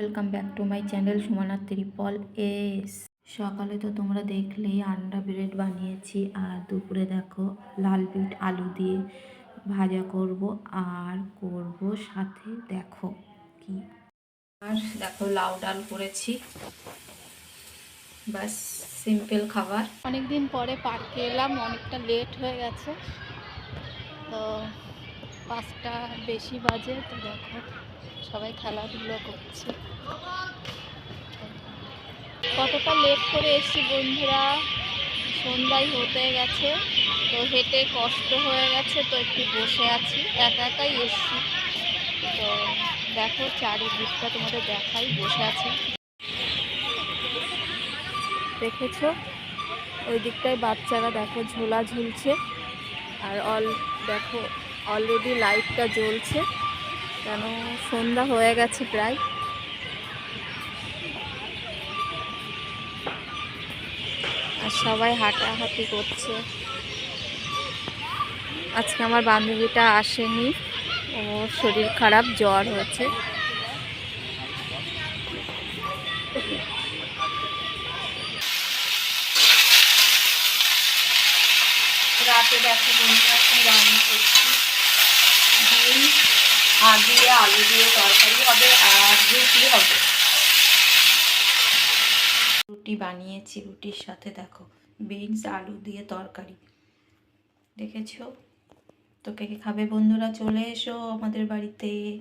Welcome back to my channel Sumana triple S সকালে তো তোমরা দেখলেই আন্ডা ব্রেড বানিয়েছি আর দুপুরে দেখো লাল বিট আলু দিয়ে ভাজা করব আর করব সাথে দেখো কি। আর দেখো লাউ ডাল করেছি। বাস সিম্পল খাবার। অনেক দিন পরে পার্কে এলাম, অনেকটা লেট হয়ে গেছে। তো পাঁচটা বেশি বাজে, তো দেখো সবাই খেলাধুলো করছে। কতটা লেট করে এসছি বন্ধুরা? সন্ধ্যায় হতে গেছে, তো হেঁটে কষ্ট হয়ে গেছে, তো একটু বসে আছি, একা একাই এসছি। তো দেখো চারিদিকটা তোমাদের দেখাই, বসে আছি। দেখেছ? ওই দিকটায় বাচ্চারা দেখো ঝোলা ঝুলছে, আর অল দেখো অলরেডি লাইটটা জ্বলছে। কেন? সন্ধ্যা হয়ে গেছে প্রায়। আর সবাই হাঁটাহাঁটি করছে। আজকে আমার বান্ধবীটা আসেনি। ও শরীর খারাপ, জ্বর হয়েছে। রাতে দেখো বন্ধুরা কি রান্না দিয়ে, আলু দিয়ে, তরকারি হবে আর রুটি হবে। রুটি বানিয়েছি, রুটির সাথে দেখো, বিনস, আলু দিয়ে তরকারি। দেখেছ? তো কে কে খাবে বন্ধুরা? চলে এসো আমাদের বাড়িতে।